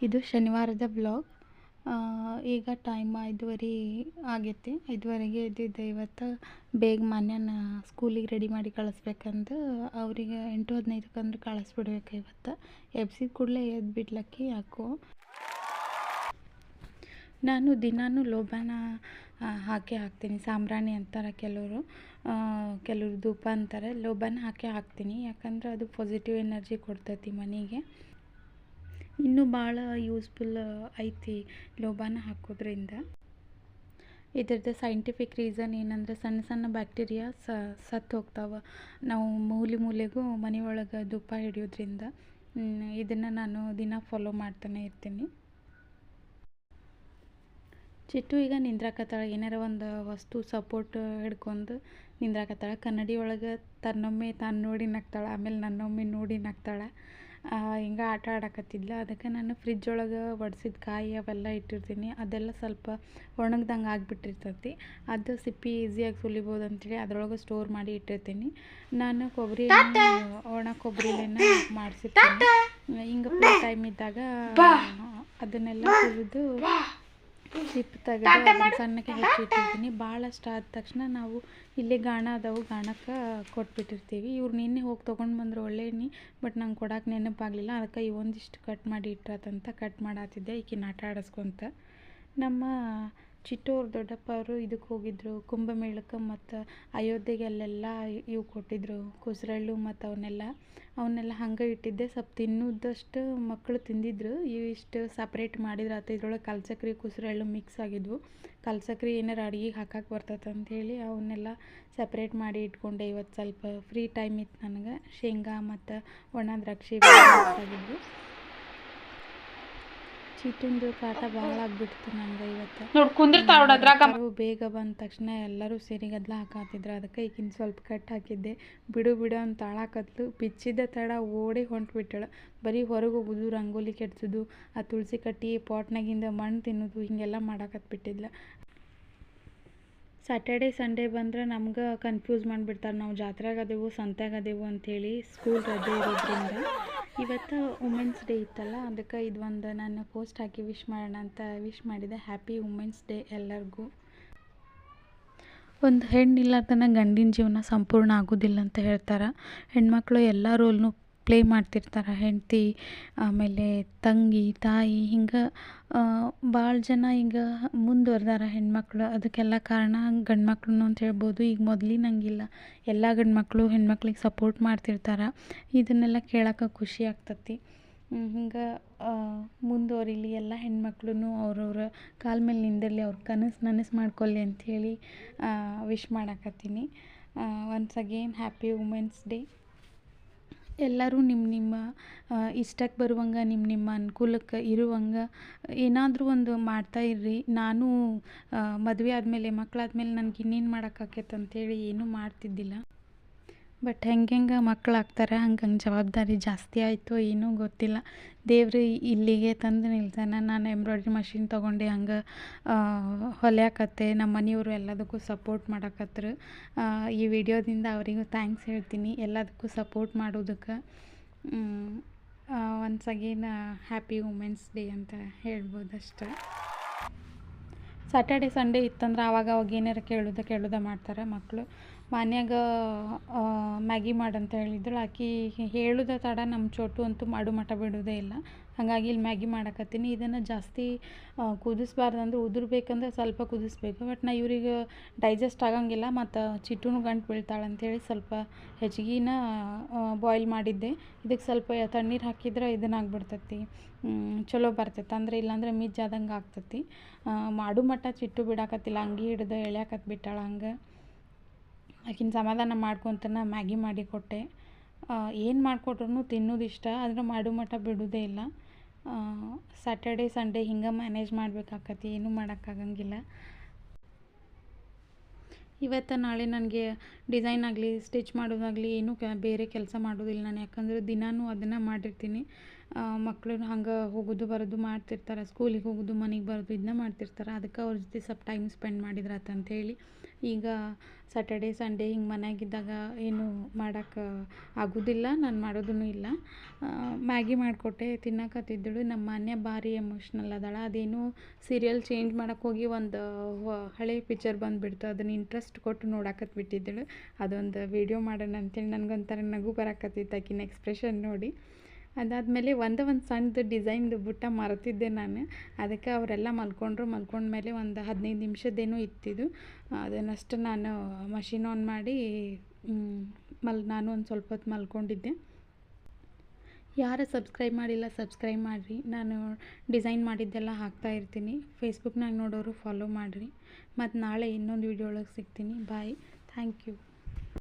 ಇದು ಶನಿವಾರದ ಬ್ಲಾಗ್ ಈಗ ಟೈಮ್ ಐದುವರೆ ಆಗೈತಿ. ಐದುವರೆಗೆ ಇದ್ದಿದ್ದೆ ಇವತ್ತು ಬೇಗ ಮನ್ಯಾನ ಸ್ಕೂಲಿಗೆ ರೆಡಿ ಮಾಡಿ ಕಳಿಸ್ಬೇಕಂದು ಅವರಿಗೆ ಎಂಟು ಹದಿನೈದಕ್ಕೆ ಅಂದ್ರೆ ಕಳಿಸ್ಬಿಡ್ಬೇಕು ಇವತ್ತು. ಎಬ್ಸಿದ ಕೂಡಲೇ ಎದ್ದು ಬಿಡ್ಲಕ್ಕಿ ಯಾಕೋ. ನಾನು ದಿನಾನು ಲೋಬಾನ ಹಾಕಿ ಹಾಕೇ ಹಾಕ್ತೀನಿ. ಸಾಂಬ್ರಾಣಿ ಅಂತಾರೆ ಕೆಲವರು. ಕೆಲವರು ಧೂಪ ಅಂತಾರೆ. ಲೋಬಾನ ಹಾಕೇ ಹಾಕ್ತೀನಿ. ಯಾಕಂದ್ರೆ ಅದು ಪಾಸಿಟಿವ್ ಎನರ್ಜಿ ಕೊಡ್ತೈತಿ ಮನೆಗೆ. ಇನ್ನೂ ಭಾಳ ಯೂಸ್ಫುಲ್ ಐತಿ ಲೋಬಾನ ಹಾಕೋದ್ರಿಂದ. ಇದ್ರದ್ದು ಸೈಂಟಿಫಿಕ್ ರೀಸನ್ ಏನಂದ್ರೆ ಸಣ್ಣ ಸಣ್ಣ ಬ್ಯಾಕ್ಟೀರಿಯಾ ಸತ್ತು ಹೋಗ್ತಾವೆ. ನಾವು ಮೂಲೆ ಮೂಲೆಗೂ ಮನೆಯೊಳಗೆ ಧೂಪ ಹಿಡಿಯೋದ್ರಿಂದ ಇದನ್ನು ನಾನು ದಿನ ಫಾಲೋ ಮಾಡ್ತಾನೆ ಇರ್ತೀನಿ. ಚಿಟ್ಟು ಈಗ ನಿಂದ್ರಾಕತ್ತಾಳ ಏನಾರ ಒಂದು ವಸ್ತು ಸಪೋರ್ಟ್ ಹಿಡ್ಕೊಂಡು ನಿಂದ್ರಾಕತ್ತಾಳ ಕನ್ನಡಿ ಒಳಗೆ ತನ್ನೊಮ್ಮೆ ತಾನು ನೋಡಿ ನಗ್ತಾಳೆ, ಆಮೇಲೆ ನನ್ನೊಮ್ಮೆ ನೋಡಿ ನಗ್ತಾಳೆ. ಹಿಂಗೆ ಆಟ ಆಡಕತ್ತಿದ್ಲ. ಅದಕ್ಕೆ ನಾನು ಫ್ರಿಜ್ ಒಳಗೆ ಒಡ್ಸಿದ ಕಾಯಿ ಅವೆಲ್ಲ ಇಟ್ಟಿರ್ತೀನಿ. ಅದೆಲ್ಲ ಸ್ವಲ್ಪ ಒಣಗ್ದಂಗೆ ಆಗಿಬಿಟ್ಟಿರ್ತೈತಿ. ಅದು ಸಿಪ್ಪಿ ಈಸಿಯಾಗಿ ಸುಲಿಬೋದು ಅಂತೇಳಿ ಅದ್ರೊಳಗೆ ಸ್ಟೋರ್ ಮಾಡಿ ಇಟ್ಟಿರ್ತೀನಿ. ನಾನು ಕೊಬ್ಬರಿ ಒಣ ಕೊಬ್ಬರಿ ಮಾಡಿಸಿರ್ತೀನಿ. ಹಿಂಗೆ ಫ್ರೀ ಟೈಮ್ ಇದ್ದಾಗ ಅದನ್ನೆಲ್ಲ ಸುಲಿದು ಚಿಪ್ ತೆಗೆದು ಸಣ್ಣಕ್ಕೆ ಹೆಚ್ಚಿಟ್ಟಿರ್ತೀನಿ ಭಾಳಷ್ಟು ಆದ ತಕ್ಷಣ ನಾವು ಇಲ್ಲೇ ಗಾಣ ಅದಾವು. ಗಾಣಕ್ಕೆ ಕೊಟ್ಬಿಟ್ಟಿರ್ತೀವಿ. ಇವ್ರು ನಿನ್ನೆ ಹೋಗಿ ತೊಗೊಂಡು ಬಂದರು ಒಳ್ಳೆ ಎಣ್ಣೆ ಬಟ್ ನಂಗೆ ಕೊಡೋಕೆ ನೆನಪಾಗಲಿಲ್ಲ. ಅದಕ್ಕೆ ಇವೊಂದಿಷ್ಟು ಕಟ್ ಮಾಡಿ ಇಟ್ರಾತಂತ ಕಟ್ ಮಾಡಾತಿದ್ದೆ. ಈಕಿನ ಆಟ ಆಡಿಸ್ಕೊಂತ. ನಮ್ಮ ಚಿಟ್ಟು ಅವ್ರ ದೊಡ್ಡಪ್ಪ ಅವರು ಇದಕ್ಕೆ ಹೋಗಿದ್ರು, ಕುಂಭಮೇಳಕ್ಕೆ ಮತ್ತು ಅಯೋಧ್ಯೆಗೆ ಅಲ್ಲೆಲ್ಲ ಇವು ಕೊಟ್ಟಿದ್ದರು ಕುಸ್ರಳ್ಳು ಮತ್ತು ಅವನ್ನೆಲ್ಲ ಅವನ್ನೆಲ್ಲ ಹಂಗೆ ಇಟ್ಟಿದ್ದೆ, ಸ್ವಲ್ಪ ತಿನ್ನೋದಷ್ಟು ಮಕ್ಕಳು ತಿಂದಿದ್ರು. ಇವಿಷ್ಟು ಸಪ್ರೇಟ್ ಮಾಡಿದ್ರು ಆತ ಇದ್ರೊಳಗೆ ಕಲ್ಸಕ್ರಿ, ಕುಸ್ರಳ್ಳು ಮಿಕ್ಸ್ ಆಗಿದ್ವು. ಕಲ್ಸಕ್ರಿ ಏನಾರು ಅಡ್ಗೆಗೆ ಹಾಕಕ್ಕೆ ಬರ್ತೈತೆ ಅಂಥೇಳಿ ಅವನ್ನೆಲ್ಲ ಸಪ್ರೇಟ್ ಮಾಡಿ ಇಟ್ಕೊಂಡೆ ಇವತ್ತು ಸ್ವಲ್ಪ ಫ್ರೀ ಟೈಮ್ ಇತ್ತು ನನಗೆ. ಶೇಂಗಾ ಮತ್ತು ಒಣ ದ್ರಾಕ್ಷಿ ಆಗಿದ್ವು ಚಿಟ್ಟಿಂದು ಕಾಟ ಭಾಳ ಆಗ್ಬಿಡ್ತು ನನಗೆ ಇವತ್ತು. ನೋಡ್ ಕುಂದಿರ್ತಾವ ಅದ್ರಾಗ. ಎಲ್ಲರೂ ಬೇಗ ಬಂದ ತಕ್ಷಣ ಎಲ್ಲರೂ ಸೇರಿ ಗದ್ಲ ಹಾಕಾತಿದ್ರು. ಅದಕ್ಕೆ ಈಗಿನ ಸ್ವಲ್ಪ ಕಟ್ ಹಾಕಿದ್ದೆ. ಬಿಡು ಬಿಡು ಅಂತ ತಾಳಾಕತ್ಲು ಬಿಚ್ಚಿದ ತಡ ಓಡಿ ಹೊಂಟ್ಬಿಟ್ಟಳು. ಬರೀ ಹೊರಗೆ ಹೋಗುದು ರಂಗೋಲಿ ಕೆಡ್ಸೋದು ಆ ತುಳಸಿ ಕಟ್ಟಿ ಪಾಟ್ನಾಗಿಂದ ಮಣ್ಣು ತಿನ್ನೋದು ಹಿಂಗೆಲ್ಲ ಮಾಡಾಕತ್ಬಿಟ್ಟಿದ್ಲ. ಸ್ಯಾಟರ್ಡೆ ಸಂಡೇ ಬಂದ್ರೆ ನಮ್ಗೆ ಕನ್ಫ್ಯೂಸ್ ಮಾಡಿಬಿಡ್ತಾರೆ. ನಾವು ಜಾತ್ರೆಗೆ ಅದೇವು ಸಂತ್ಯಾಗ ಅದೇವು ಅಂಥೇಳಿ ಸ್ಕೂಲ್ ರಜೆ ಇರೋದ್ರಿಂದ. ಇವತ್ತು ವುಮೆನ್ಸ್ ಡೇ ಇತ್ತಲ್ಲ, ಅದಕ್ಕೆ ಇದು ಒಂದು ನಾನು ಪೋಸ್ಟ್ ಹಾಕಿ ವಿಶ್ ಮಾಡೋಣ ಅಂತ ವಿಶ್ ಮಾಡಿದೆ. ಹ್ಯಾಪಿ ವುಮೆನ್ಸ್ ಡೇ ಎಲ್ಲರಿಗೂ. ಒಂದು ಹೆಣ್ಣಿಲ್ಲಾರ್ದನ ಗಂಡಿನ ಜೀವನ ಸಂಪೂರ್ಣ ಆಗೋದಿಲ್ಲ ಅಂತ ಹೇಳ್ತಾರೆ. ಹೆಣ್ಮಕ್ಳು ಎಲ್ಲ ರೋಲ್ನು ಪ್ಲೇ ಮಾಡ್ತಿರ್ತಾರೆ ಹೆಂಡತಿ, ಆಮೇಲೆ ತಂಗಿ, ತಾಯಿ, ಹಿಂಗೆ ಭಾಳ ಜನ ಈಗ ಮುಂದುವರ್ದಾರ ಹೆಣ್ಮಕ್ಳು. ಅದಕ್ಕೆಲ್ಲ ಕಾರಣ ಗಂಡು ಮಕ್ಳು ಅಂತ ಹೇಳ್ಬೋದು. ಈಗ ಮೊದಲಿನಂಗಿಲ್ಲ ಎಲ್ಲ ಗಂಡು ಮಕ್ಕಳು ಹೆಣ್ಮಕ್ಳಿಗೆ ಸಪೋರ್ಟ್ ಮಾಡ್ತಿರ್ತಾರೆ. ಇದನ್ನೆಲ್ಲ ಕೇಳೋಕೆ ಖುಷಿ ಆಗ್ತತಿ. ಹಿಂಗೆ ಮುಂದುವರಿಲಿ ಎಲ್ಲ ಹೆಣ್ಮಕ್ಳು ಅವ್ರವ್ರ ಕಾಲ ಮೇಲೆ ನಿಂದಿರಲಿ, ಅವ್ರ ಕನಸು ನನಸು ಮಾಡ್ಕೊಳ್ಳಿ ಅಂಥೇಳಿ wish ಮಾಡಕತ್ತೀನಿ. Once again happy women's day ಎಲ್ಲರೂ ನಿಮ್ಮ ನಿಮ್ಮ ಇಷ್ಟಕ್ಕೆ ಬರುವಂಗೆ ನಿಮ್ಮ ನಿಮ್ಮ ಅನುಕೂಲಕ್ಕೆ ಇರುವಂಗೆ ಏನಾದರೂ ಒಂದು ಮಾಡ್ತಾ ಇರ್ರಿ. ನಾನು ಮದುವೆ ಆದಮೇಲೆ ಮಕ್ಕಳಾದ್ಮೇಲೆ ನನಗೆ ಇನ್ನೇನು ಮಾಡೋಕ್ಕಾಕೈತೆ ಅಂತೇಳಿ ಏನೂ ಮಾಡ್ತಿದ್ದಿಲ್ಲ. ಬಟ್ ಹೆಂಗೆ ಹೆಂಗೆ ಮಕ್ಳು ಆಗ್ತಾರೆ ಹಂಗೆ ಹಂಗೆ ಜವಾಬ್ದಾರಿ ಜಾಸ್ತಿ ಆಯಿತು ಏನೂ ಗೊತ್ತಿಲ್ಲ. ದೇವ್ರಿ ಇಲ್ಲಿಗೆ ತಂದು ನಿಲ್ತಾನೆ ನಾನು ಎಂಬ್ರಾಯ್ಡ್ರಿ ಮಷಿನ್ ತೊಗೊಂಡು, ಹಂಗೆ ಹೊಲಿಯಾಕತ್ತೆ ನಮ್ಮ ಮನೆಯವರು ಎಲ್ಲದಕ್ಕೂ ಸಪೋರ್ಟ್ ಮಾಡಕತ್ರು. ಈ ವಿಡಿಯೋದಿಂದ ಅವರಿಗೂ ಥ್ಯಾಂಕ್ಸ್ ಹೇಳ್ತೀನಿ, ಎಲ್ಲದಕ್ಕೂ ಸಪೋರ್ಟ್ ಮಾಡೋದಕ್ಕೆ. Once again happy women's day ಅಂತ ಹೇಳ್ಬೋದು ಅಷ್ಟೆ ಸ್ಯಾಟರ್ಡೆ ಸಂಡೇ ಇತ್ತಂದ್ರೆ ಆವಾಗ ಅವಾಗ ಏನಾರು ಕೇಳೋದ ಕೇಳೋದ ಮಾಡ್ತಾರೆ ಮಕ್ಕಳು ಮನ್ಯಾಗ ಮ್ಯಾಗಿ ಮಾಡಂತ ಹೇಳಿದ್ರು ಆಕೆ ಹೇಳುದ ತಡ ನಮ್ಮ ಚೋಟು ಅಂತೂ ಮಾಡು ಮಟ ಬಿಡೋದೇ ಇಲ್ಲ. ಹಾಗಾಗಿ ಇಲ್ಲಿ ಮ್ಯಾಗಿ ಮಾಡಕತ್ತೀನಿ. ಇದನ್ನು ಜಾಸ್ತಿ ಕುದಿಸ್ಬಾರ್ದಂದ್ರೆ ಉದುರ್ಬೇಕಂದ್ರೆ ಸ್ವಲ್ಪ ಕುದಿಸ್ಬೇಕು. ಬಟ್ ನಾ ಇವ್ರಿಗೆ ಡೈಜೆಸ್ಟ್ ಆಗಂಗಿಲ್ಲ. ಮತ್ತು ಚಿಟ್ಟುನು ಗಂಟು ಬೀಳ್ತಾಳೆ ಅಂಥೇಳಿ ಸ್ವಲ್ಪ ಹೆಚ್ಚಿಗೆನ ಬಾಯ್ಲ್ ಮಾಡಿದ್ದೆ. ಇದಕ್ಕೆ ಸ್ವಲ್ಪ ತಣ್ಣೀರು ಹಾಕಿದ್ರೆ ಇದನ್ನ ಆಗ್ಬಿಡ್ತೈತಿ. ಚಲೋ ಬರ್ತೈತೆ. ಅಂದರೆ ಇಲ್ಲಾಂದ್ರೆ ಮಿಜ್ಜಾದಂಗೆ ಆಗ್ತೈತಿ. ಮಾಡು ಮಟ್ಟ ಚಿಟ್ಟು ಬಿಡಾಕತ್ತಿಲ್ಲ. ಅಂಗಿ ಹಿಡ್ದು ಎಳ್ಯಾಕತ್ ಬಿಟ್ಟಾಳ ಹಂಗೆ. ಆಕಿನ ಸಮಾಧಾನ ಮಾಡ್ಕೊತನ ಮ್ಯಾಗಿ ಮಾಡಿ ಕೊಟ್ಟೆ. ಏನು ಮಾಡಿಕೊಟ್ರು ತಿನ್ನೋದು ಇಷ್ಟ, ಆದರೆ ಮಾಡು ಮಠ ಬಿಡೋದೇ ಇಲ್ಲ. ಸ್ಯಾಟರ್ಡೆ ಸಂಡೇ ಹಿಂಗೆ ಮ್ಯಾನೇಜ್ ಮಾಡ್ಬೇಕಾಕತಿ, ಏನೂ ಮಾಡೋಕ್ಕಾಗಂಗಿಲ್ಲ ಇವತ್ತು ನಾಳೆ ನನಗೆ ಡಿಸೈನ್ ಆಗಲಿ ಸ್ಟಿಚ್ ಮಾಡೋದಾಗಲಿ ಏನೂ ಬೇರೆ ಕೆಲಸ ಮಾಡೋದಿಲ್ಲ ನಾನು. ಯಾಕಂದರೆ ದಿನಾನೂ ಅದನ್ನು ಮಾಡಿರ್ತೀನಿ. ಮಕ್ಕಳು ಹಂಗೆ ಹೋಗೋದು ಬರೋದು ಮಾಡ್ತಿರ್ತಾರೆ ಸ್ಕೂಲಿಗೆ ಹೋಗೋದು, ಮನೆಗೆ ಬರೋದು ಇದನ್ನ ಮಾಡ್ತಿರ್ತಾರೆ. ಅದಕ್ಕೆ ಅವ್ರ ಜೊತೆ ಸ್ವಲ್ಪ ಟೈಮ್ ಸ್ಪೆಂಡ್ ಮಾಡಿದ್ರಾತು ಅಂಥೇಳಿ ಈಗ ಸ್ಯಾಟರ್ಡೇ ಸಂಡೇ ಹಿಂಗೆ ಮನೆಯಾಗಿದ್ದಾಗ ಏನು ಮಾಡೋಕ್ಕೆ ಆಗೋದಿಲ್ಲ, ನಾನು ಮಾಡೋದೂ ಇಲ್ಲ. ಮ್ಯಾಗಿ ಮಾಡಿಕೊಟ್ಟೆ, ತಿನ್ನಕತ್ತಿದ್ದಳು. ನಮ್ಮ ಮಾನ್ಯ ಭಾರಿ ಎಮೋಷ್ನಲ್ ಅದಾಳ. ಅದೇನು ಸೀರಿಯಲ್ ಚೇಂಜ್ ಮಾಡಕ್ಕೆ ಹೋಗಿ ಒಂದು ಹಳೆ ಪಿಕ್ಚರ್ ಬಂದುಬಿಡ್ತು. ಅದನ್ನ ಇಂಟ್ರೆಸ್ಟ್ ಕೊಟ್ಟು ನೋಡಾಕತ್ ಬಿಟ್ಟಿದ್ದಳು. ಅದೊಂದು ವೀಡಿಯೋ ಮಾಡೋಣ ಅಂತೇಳಿ ನನಗೊಂಥರ ನಗು ಬರಕತ್ತಿತ್ತು ಆಕಿನ ಎಕ್ಸ್ಪ್ರೆಷನ್ ನೋಡಿ. ಅದಾದಮೇಲೆ ಒಂದು ಒಂದು ಸಣ್ಣದು ಡಿಸೈನ್ದು ಬುಟ್ಟ ಮರೆತಿದ್ದೆ ನಾನು. ಅದಕ್ಕೆ ಅವರೆಲ್ಲ ಮಲ್ಕೊಂಡ್ರು. ಮಲ್ಕೊಂಡ್ಮೇಲೆ ಒಂದು ಹದಿನೈದು ನಿಮಿಷದ್ದೇನೋ ಇತ್ತಿದು. ಅದನ್ನಷ್ಟು ನಾನು ಮಷಿನ್ ಆನ್ ಮಾಡಿ ಮಲ್, ನಾನು ಒಂದು ಸ್ವಲ್ಪ ಹೊತ್ತು ಮಲ್ಕೊಂಡಿದ್ದೆ. ಯಾರು ಸಬ್ಸ್ಕ್ರೈಬ್ ಮಾಡಿಲ್ಲ, ಸಬ್ಸ್ಕ್ರೈಬ್ ಮಾಡಿರಿ. ನಾನು ಡಿಸೈನ್ ಮಾಡಿದ್ದೆಲ್ಲ ಹಾಕ್ತಾ ಇರ್ತೀನಿ. ಫೇಸ್ಬುಕ್ನಾಗ ನೋಡೋರು ಫಾಲೋ ಮಾಡಿರಿ. ಮತ್ತು ನಾಳೆ ಇನ್ನೊಂದು ವೀಡಿಯೋ ಒಳಗೆ ಸಿಗ್ತೀನಿ. Bye thank you